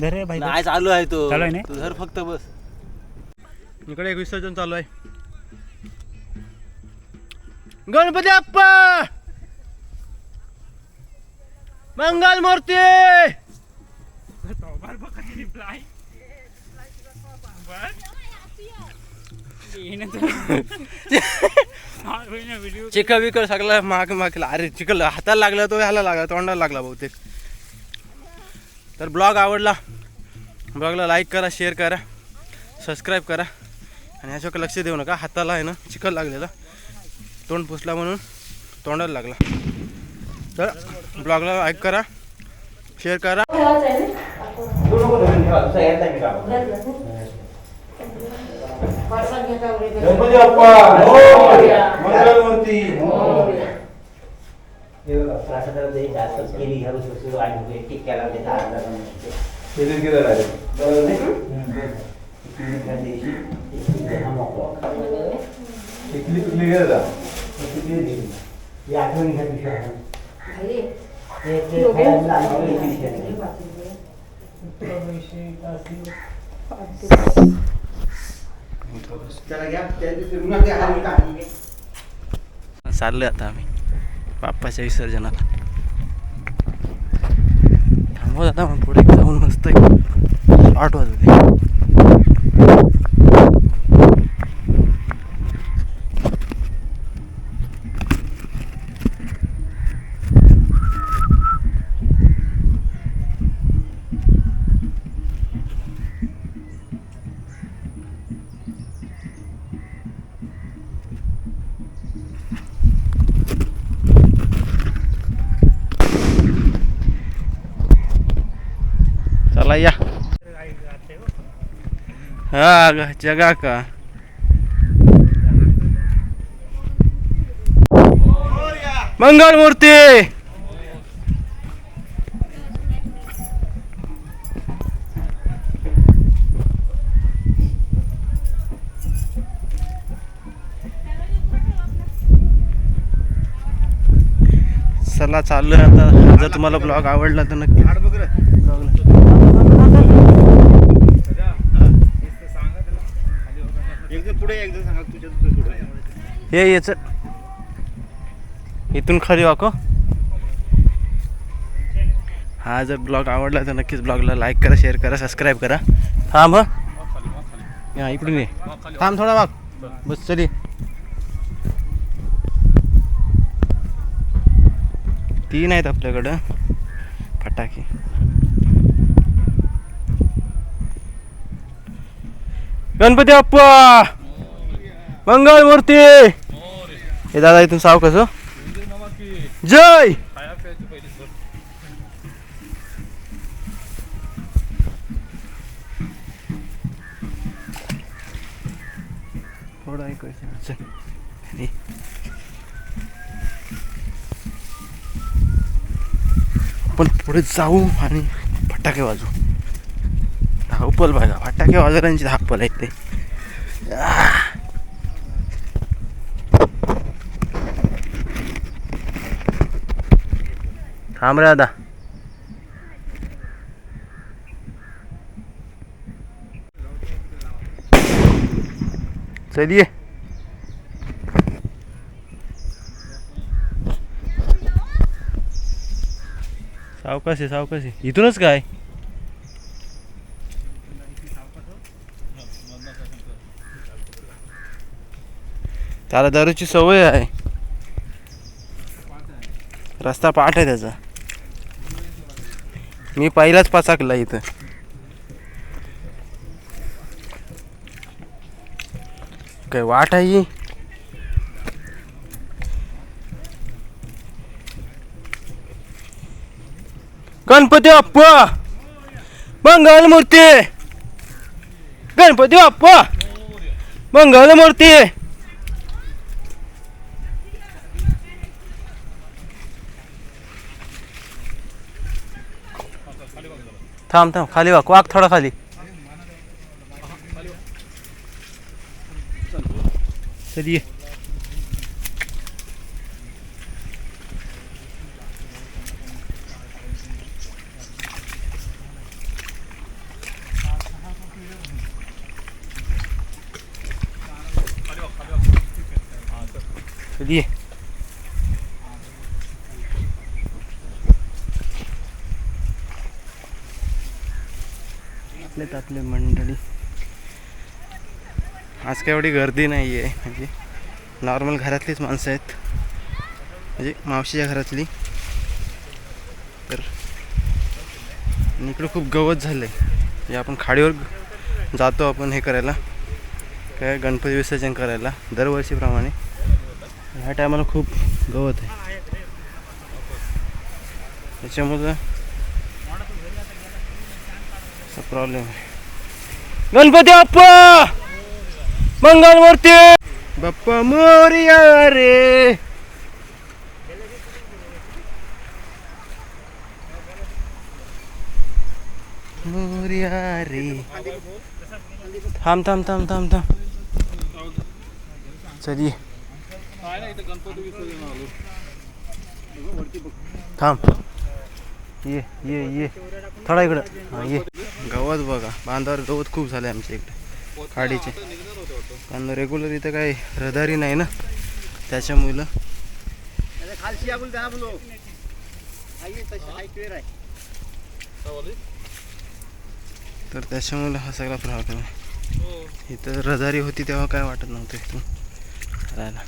धर रे भाई. नाही चालू आहे तो. चालू आहे ना? तू धर फक्त बस. इकडे एक विसर्जन चालू आहे. गणपती अप्पा मंगल मूर्ती! चिखल बिकल सगळं माग माग अरे चिखल हाताला लागला तो ह्याला लागला तोंडाला लागला बहुतेक. तर ब्लॉग आवडला ब्लॉगला लाईक करा शेअर करा सबस्क्राईब करा. आणि ह्याच्याकडे लक्ष देऊ नका हाताला आहे ना चिखल लागलेला. तोंड पुसला म्हणून तोंडाला लागला. तर ब्लॉगला लाईक करा शेअर करा. गणपती बाप्पा मंगलमूर्ती किती किती राहिले टिकली टिकली गेलं का? चाललोय आता आम्ही बाप्पाच्या विसर्जनाला थांबव दादा मग पुढे जाऊन मस्त आठ वाजते चला या हा ग जगा का मंगल मूर्ती चला चाललोय आता. जर तुम्हाला ब्लॉग आवडला तर नक्की हे याच इथून खरी वाको. हा जर ब्लॉग आवडला तर नक्कीच ब्लॉगला लाईक करा शेअर करा सबस्क्राईब करा. थांब हा. या इकडून ये. थांब थोडा वाग बस चली तीन आहेत आपल्याकडं. फटाके. गणपती बाप्पा! मंगल मूर्ती हे दादा इथून साव कसं हो. जय! थोडं ऐकायचं आपण पुढे जाऊ आणि फटाके वाजू धावपल बघा. फटाके वाजवण्याची धावपल आहे ते. थांब रे दादा चलिए सावकाशी सावकाशी इथूनच काय? त्याला दारूची सवय आहे. रस्ता पाठ आहे त्याचा. मी पहिलाच पाचाकला इथं. काय वाट आहे गणपती बाप्पा! मंगल मूर्ती! गणपती बाप्पा! मंगल मूर्ती! थांब थांब खाली वाक वाक थोडा खाली. चलिए ये. आपलेच आपले मंडळी. आज काय एवढी गर्दी नाही आहे म्हणजे नॉर्मल घरातलीच माणसं आहेत. म्हणजे मावशीच्या घरातली. तर इकडं खूप गवत झालं आहे म्हणजे आपण खाडीवर जातो आपण हे करायला. काय गणपती विसर्जन करायला दरवर्षीप्रमाणे. ह्या टायमाला खूप गवत आहे. त्याच्यामुळं प्रॉब्लेम आहे गणपती बाप्पा मंगलमूर्ती बाप्पा मोरिया रे मोरिया रे थांब थांब थांब थांब थांब चली थांब ये ये ये थोडा इकडं हां ये गवत बघा बांधावर गवत खूप झालं आमच्या इकडे. खाडीचे. कारण रेग्युलर इथं काही रहदारी नाही ना त्याच्यामुळं. तर त्याच्यामुळं हा सगळा प्रॉब्लेम आहे. इथं रहदारी होती तेव्हा काय वाटत नव्हतं इथून. राहायला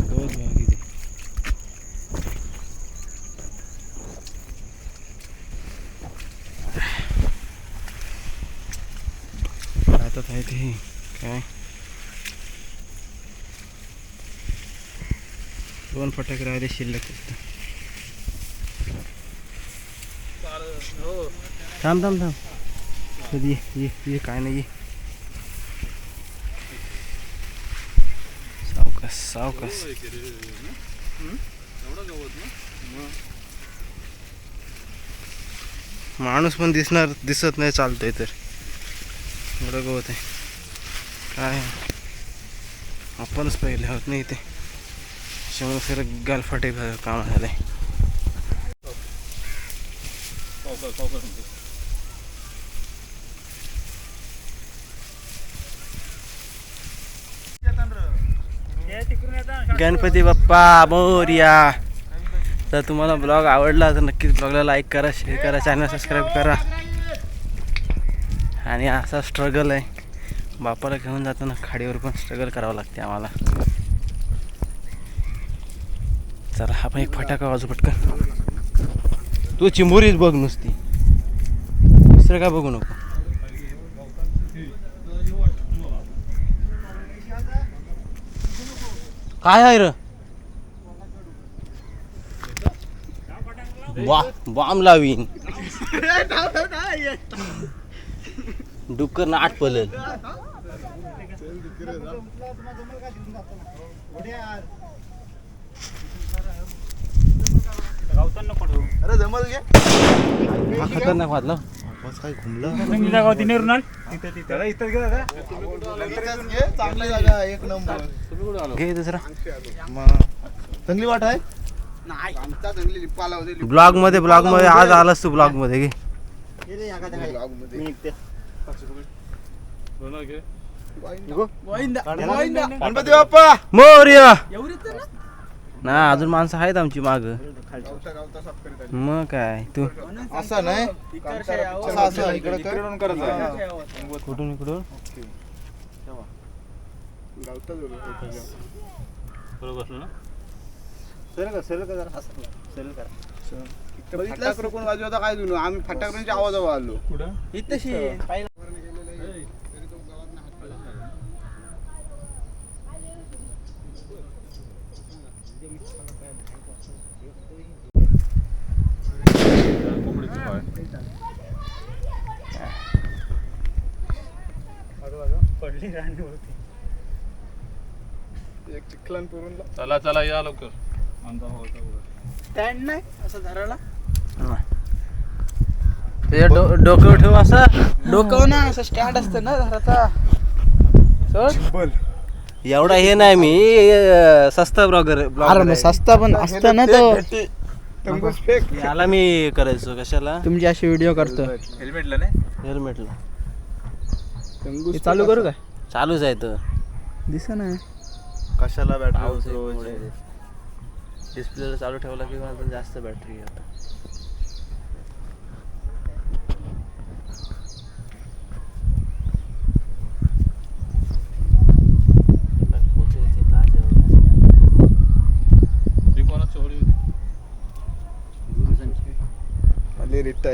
गवत बघा किती ते काय दोन फटाके राहिले शिल्लक थांब थांब थांब. ये ये ये काय नाही. ये सावकास माणूस पण दिसणार दिसत नाही चालतोय तर. एवढं गवत आहे. काय? आपणच पहिले आहोत नाही इथे त्याच्यामुळे फिर गालफाटे काम झालंय. गणपती बाप्पा मोर्या. तर तुम्हाला ब्लॉग आवडला तर नक्कीच ब्लॉगला लाईक करा शेअर करा चॅनल सबस्क्राईब करा. आणि असा स्ट्रगल आहे. बापाला घेऊन जाताना खाडीवर पण स्ट्रगल करावं लागते आम्हाला. चला आपण एक फटाका वाजू पटकन. तू चिंबोरीच बघ नुसती. दुसरं काय बघू नको. काय आहे र? बा बॉम्ब लावीन. डुक्कर ना आठ पलल. अरे जमल घे. खतरनाक वाजला काय घुमलं? त्याला इथं गेला का? चांगली जागा एक नंबर. घे दुसरा. चांगली वाट आहे? ब्लॉगमध्ये ब्लॉगमध्ये आज आलास तू ब्लॉगमध्ये घे. गणपती बाप्पा! मोर्या! ना? अजून माणसं आहेत आमची माग. मग काय तू? असं नाही. असं असं. इकडं कर. इकडून करत जा. कुठून इकडून? फटाकडं कोण वाजवता काय जुनो आम्ही फटाकड्यांच्या आवाजावर आलो. एक चिखलन पुरून चला चला या लवकर. आमचा भाऊ स्टँड नाही असं धरायला. तुझ्या डो डोक्यावर ठेव असं. डोकं ना असं स्टँड असतं ना धराचा एवढा हे नाही मी अं, सस्ता ब्लॉगर अरे मग सस्ता पण असतं ना तो याला मी करायचो कशाला? तुमची अशी व्हिडिओ करतो हेल्मेटला नाही? हेल्मेटला चालू करू काय? चालूच आहे तर. दिस ना. कशाला बॅटरी डिस्प्लेला चालू ठेवला की माझं जास्त बॅटरी आता ती कोणाची होळी होती आले रिट्टा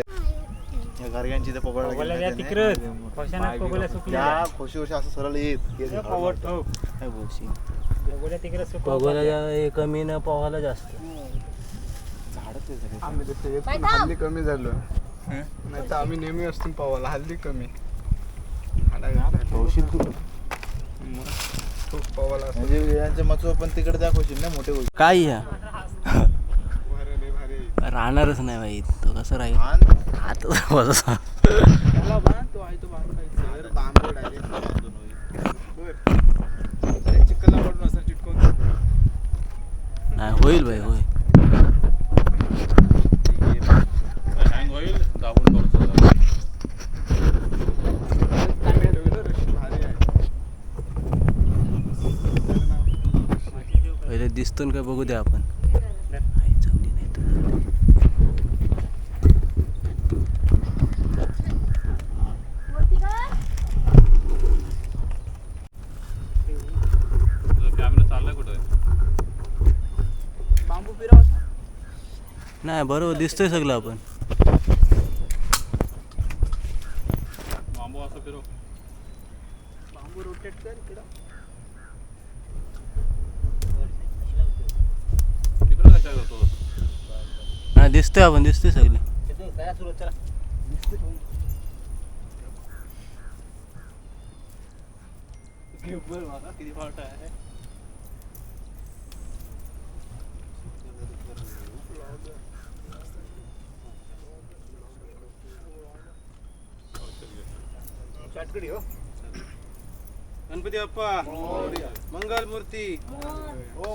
या गारग्यांची ते पगोल्या द्या तिकडं पक्षांना पगोल्या सुकल्या त्या खोशी खोशी असं सरळ येत. हे झाड हो. काय बोलशी पगोल्या तिकडे सुकल्या बघायला कमी न पोहायला जास्त. झाडच आहे सगळे. आम्ही तिथे येत पण हल्ली कमी झालो. नाही तर आम्ही नेहमी असतो पावाला हल्ली कमी. खूप पावाला म्हणजे यांचे मचो पण तिकडे त्या खोशील ना मोठे खोशी. काय या? भारी भारी. राहणारच नाही बाई. तो कसं राहील. आता नाही होईल बाई होईल. दिसतो ना काय बघू द्या आपण आई, जमली नाही तर जाऊ दे. कॅमेरा चाललाय कुठं बांबू फिरव नाही बरोबर दिसतोय सगळं आपण. बांबू असं बांबू तिकडं नाही दिसतोय आपण दिसतोय सगळे. किती फाट आहे. हो. गणपती बाप्पा. मंगल मूर्ती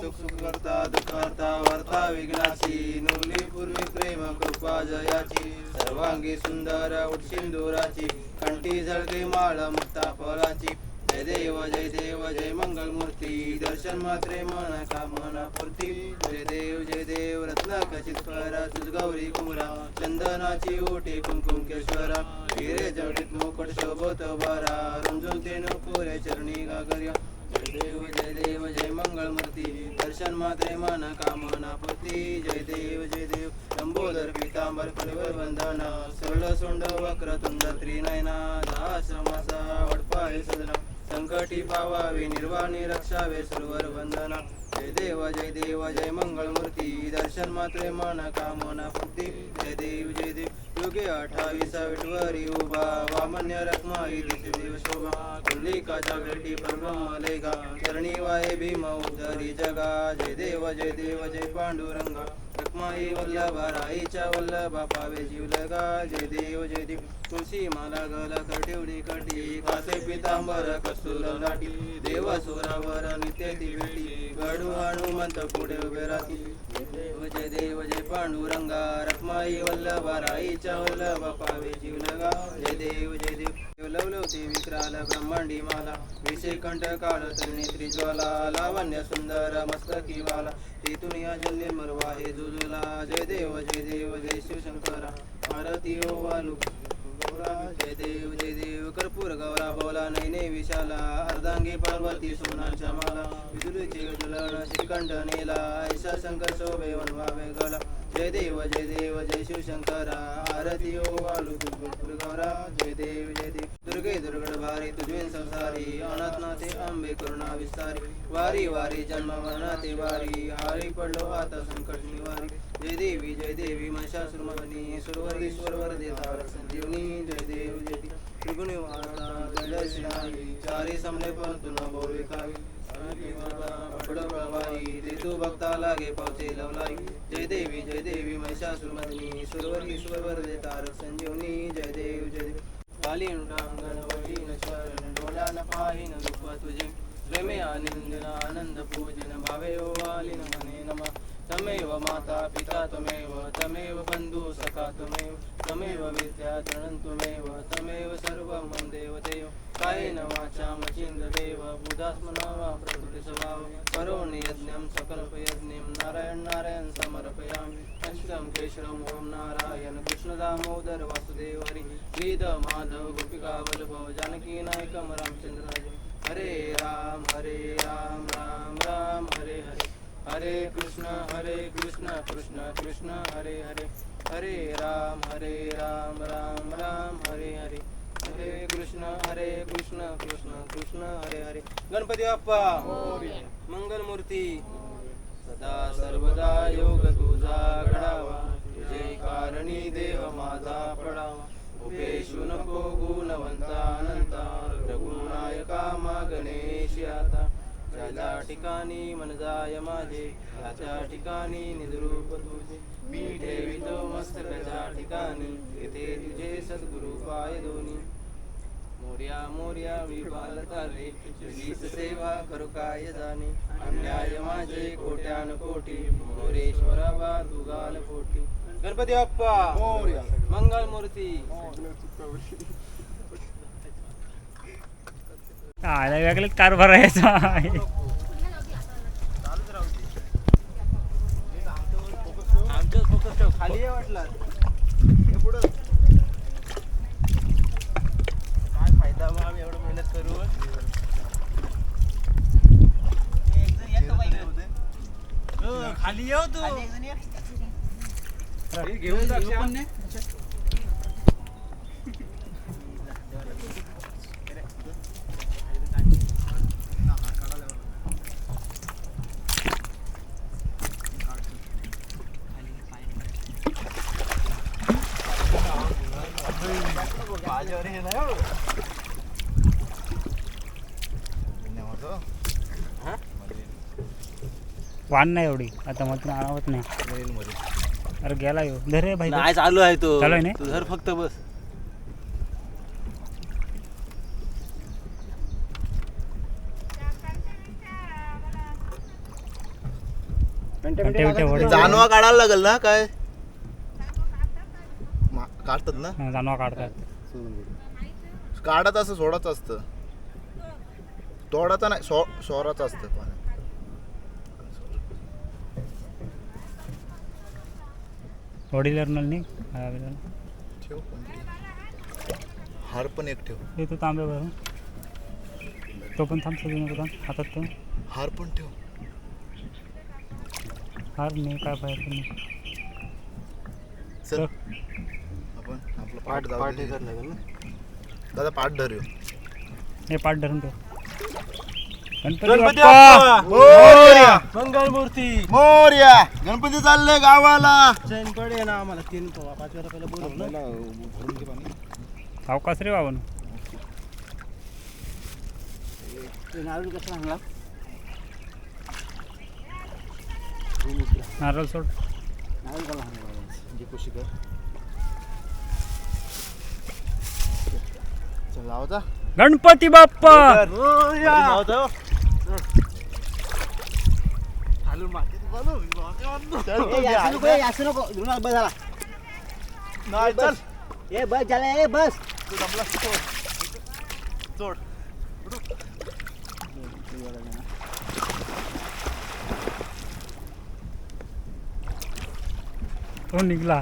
सुख सुख करता दुःख करता विघ्नाची नुरली पूर्वी प्रेम कृपा जयाची सर्वांगी सुंदर उठशिंदुराची कंठी झळके माळ मुक्ता फळाची जय देव जय देव जय मंगल मूर्ती दर्शन मात्रे मना कामना पूर्ती. जय देव जय देव रत्न खचित करा तुझ गौरी कुमरा चंदनाची ओटी कुमकुम केश्वरा. हिरे जडित मोकट शोभत बारा रुंजून ते पुरे चरणी गागर्या. जय देव जय देव जय मंगल मूर्ती दर्शन मात्रे मन कामना पूर्ती. जय देव जय देव. लंबोदर पितांबर परिवर वंदना. सरळ सोंड वक्र तुंड त्रिनयना. दाश्रमाचा वडपाय सदना. संकटी पावावे निर्वाणी रक्षावे सर्वर वंदना. जय देव जय देव जय मंगल मूर्ती दर्शन मात्रे मन कामना पूर्ती जय देव जय देव. योगे अठ्ठावीसा विठवरी उभा. वामन्य रखमाई दिसे देव शोभा. कुंडलिकाच्या भेटी परब्रह्म लेगा चरणी वाये भीम उदरी जगा. जय देव जय देव जय पांडुरंगा. रखमाई वल्लभा राईच्या वल्लभा पावे जीवलगा जय देव जय देव. तुळशी माला गला कठेवडी कटी कासे पितांबर कसुल लाटी देव सुरावर नित्य ती भेटी गडू हनुमंत पुढे उभे राहती. जय देव जय देव जय पांडुरंगा रखमाई वल्लभ राईच्या वल्लभा पावे जीवलगा जय देव जय देव. लवलवती विक्राल ब्रह्मांडी माला. विषय कंठ काळ त्रिनेत्री ज्वाला लावण्य सुंदर मस्तकी वाला तेथून या जल्ले मरवा हे जुजुला. जय देव जय देव जय शिवशंकरा. आरती हो ओ वालू गौरा जय देव जय देव. कर्पूर गौरा बोला नैने विशाला. अर्धांगी पार्वती सोनाच्या माला. विदुरीचे गजलन श्रीकंठ नेला. ऐसा शंकर शोभे वनवावे गला जय देव जय देव जय शिवशंकरा. आरती हो, ओ वालू कर्पूर गौरा. जय देव जय देव. दुर्गे दुर्गड भारी तुझवेन संसारी. अनाथनाथे आंबे करुणा विस्तारी. वारी वारी जन्म मरणाते वारी. हारी पडलो आता संकट निवारी. जय देवी जय देवी महिषासुरमर्दिनी. सुरवरीश्वर वरदे तारक संजीवनी. जय देव जय देव त्रिगुणी वारणा जय श्री चारी समले पंतु न बोले कावी प्रभाई ते तू भक्ता लागे पावचे लवलाई जय देवी जय देवी महिषासुरमर्दिनी सुरवरीश्वर वरदे तारक संजीवनी जय देव जय देव कालीन रांगण वहीन शरण डोळ्यान पाहिन दुःख तुझे प्रेमे आनंदन आनंद पूजन भावे ओ आलिन मने नम तमेव माता पिता त्वमेव तमेव बंधू सखा त्वमेव तमेव विद्या तृणं त्वमेव तमेव सर्वं मम देवदेव कायेन वाचा मचिन्द्रदेव बुधात्मना वा प्रकृतिस्वभाव करोमि यज्ञं सकल्पयज्ञं नारायण नारायण समर्पयामि। पंचम केशरम ॐ नारायण कृष्णदामोदर वासुदेव हरि वेद माधव गोपिका वल्लभ जानकी नायकं रामचंद्र हरे हरे राम हरे राम राम राम हरे हरे। हरे कृष्ण हरे कृष्ण कृष्ण कृष्ण हरे हरे. हरे राम हरे राम राम राम हरे हरे. हरे कृष्ण हरे कृष्ण कृष्ण कृष्ण हरे हरे. गणपती बाप्पा मंगल मूर्ती. सदा सर्वदा योग तुझा घडावा. तुझे कारणी देह माझा पडावा. उपेशू नको गुणवंता अनंता रघुनायका मा गणेश आता ज्या ठिकाणी मन जाय माझे त्या त्या ठिकाणी निद्रूप तुझे. मी ठेवितो मस्तकाच्या ठिकाणी तेथे तुझे सद्गुरु पाय दोन्ही. मोर्या मोर्या मी बालता रे तुझीच सेवा करू काय जाणे? अन्याय माझे कोट्यान कोटी मोरेश्वरा बा तुगाल कोटी गणपती बाप्पा! मंगल मूर्ती. आला वेगळाच कारभार आहे याचा आमचं फोकस ठेव खाली आहे वाटलं. काय फायदा मग आम्ही एवढं मेहनत करू. हो, खाली येऊ तू घेऊन जा पण नाही माझ्यावर हे नाही हो. वाढ नाही एवढी. आता मात्र आरामत नाही. अरे गेला येऊ धर रे भाई. नाही चालू आहे तो. चालू आहे ना? तू धर फक्त बस. वडे जानवा काढायला लागेल ना काय? मा- काढतात ना? हा, जानवा काढतात. काढत असं सोडाचं असतं. तोडाचं नाही सो सोराचं असतं पाण्यात वडील नाही ठेव पण. हार पण एक ठेव. येतो तांबे भरून. तो पण थांब सगळी नको थांब. हातात तो हार पण ठेव. हार नाही काय पाहिजे नाही. चल. आपण आपलं पाठ पाठ जाऊ पाठ दे. हे करायला लागेल ना. दादा पाठ धरूया हे. पाठ धरून तो गणपती बाप्पा! मोरया! मंगल मूर्ती मोरया! गणपती चालले गावाला! चैन पडे ना आम्हाला तीन पाच वेळा पहिला बोलव ना सावकाश रे बाबा. नारळ कसं सांगला नारळ सोड. नारळ कसा सांगला जे खुशी कर. चल लावता गणपती बाप्पा! नाही चल ए बस झाला ए बस तू दमलास की तो निघला.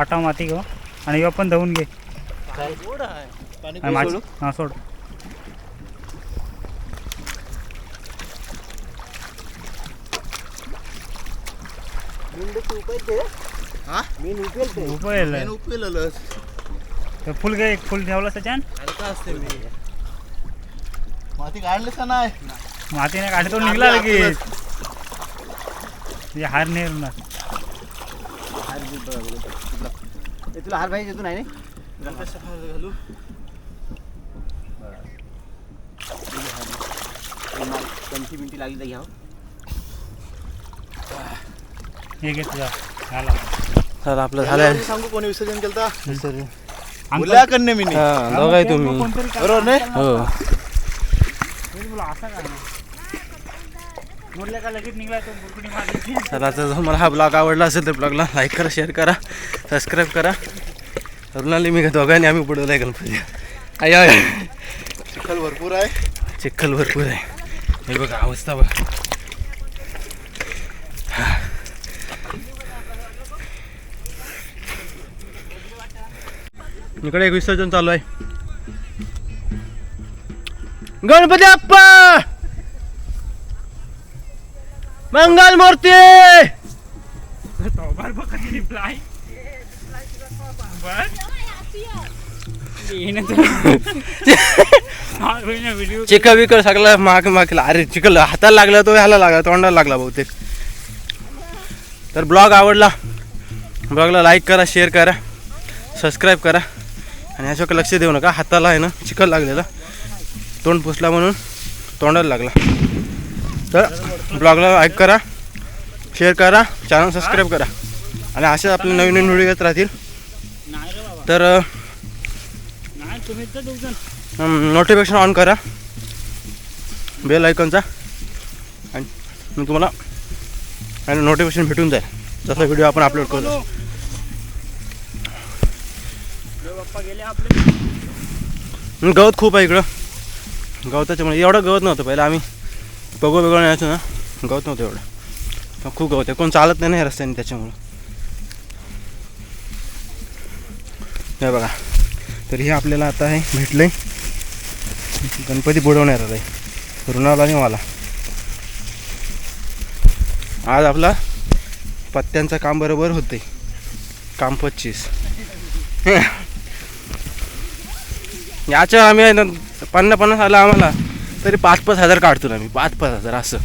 पाटा माती घेऊ. आणि ह्यो पण धुवून घे. हां सोड. हा? फुल घे एक फुल ठेवलं त्याच्यान असते मी? माती काढलीस का नाही? मातीने काढतो निघला लगेच. हे हार नाही ना तुला हार पाहिजे तू नाही? घालू पंची मिनिटी लागली तर घ्या हे घे तुझा झाला तर आपलं झालंय. सांगू कोणी विसर्जन केलं सर बोलल्या कन्या मी हा दोघाय तुम्ही. बरोबर नाही? हो. तुला असा काय मारली तर आता जर मला हा ब्लॉग आवडला असेल तर ब्लॉगला लाईक करा शेअर करा सबस्क्राईब करा. रुणाली मी दोघांनी आम्ही बुडवलं आहे गणपती आय आय चिखल भरपूर आहे. चिखल भरपूर आहे. हे बघा अवस्था बघा. इकडे एक विसर्जन चालू आहे. गणपती अप्पा मंगल मूर्ती! बार कधी रिप्लाय विकल सगळं माग मागला. अरे चिखल हाताला लागला तो ह्याला लागला तोंडाला लागला बहुतेक. तर ब्लॉग आवडला ब्लॉगला लाईक करा शेअर करा सबस्क्राईब करा. आणि ह्याच्याकडे लक्ष देऊ नका हाताला आहे ना चिखल लागलेला. तोंड पुसला म्हणून तोंडाला लागला. तर ब्लॉगला लाईक करा शेअर करा चॅनल सबस्क्राईब करा. आणि असेच आपले नवीन नवीन व्हिडिओ येत राहतील. तर नोटिफिकेशन ऑन करा. बेल आयकॉनचा आणि मी तुम्हाला आणि नोटिफिकेशन भेटून जाईल. जसा व्हिडिओ आपण अपलोड करू. गवत खूप आहे इकडं. गवताच्यामुळे एवढं गवत नव्हतं पहिलं आम्ही बघू बघू नाही ना गवत नव्हतं एवढं. पण खूप गवत आहे. कोण चालत नाही रस्त्याने त्याच्यामुळं. हे बघा. तर हे आपल्याला आता आहे भेटलं आहे गणपती बुडवणार आहे रुणाला आणि मला. आज आपला पत्त्यांचं काम बरोबर होते काम पच्चीस. याच्या आम्ही आहे ना पन्नास पन्नास आला आम्हाला. तरी पाच पाच हजार काढतो ना आम्ही पाच पाच हजार असं.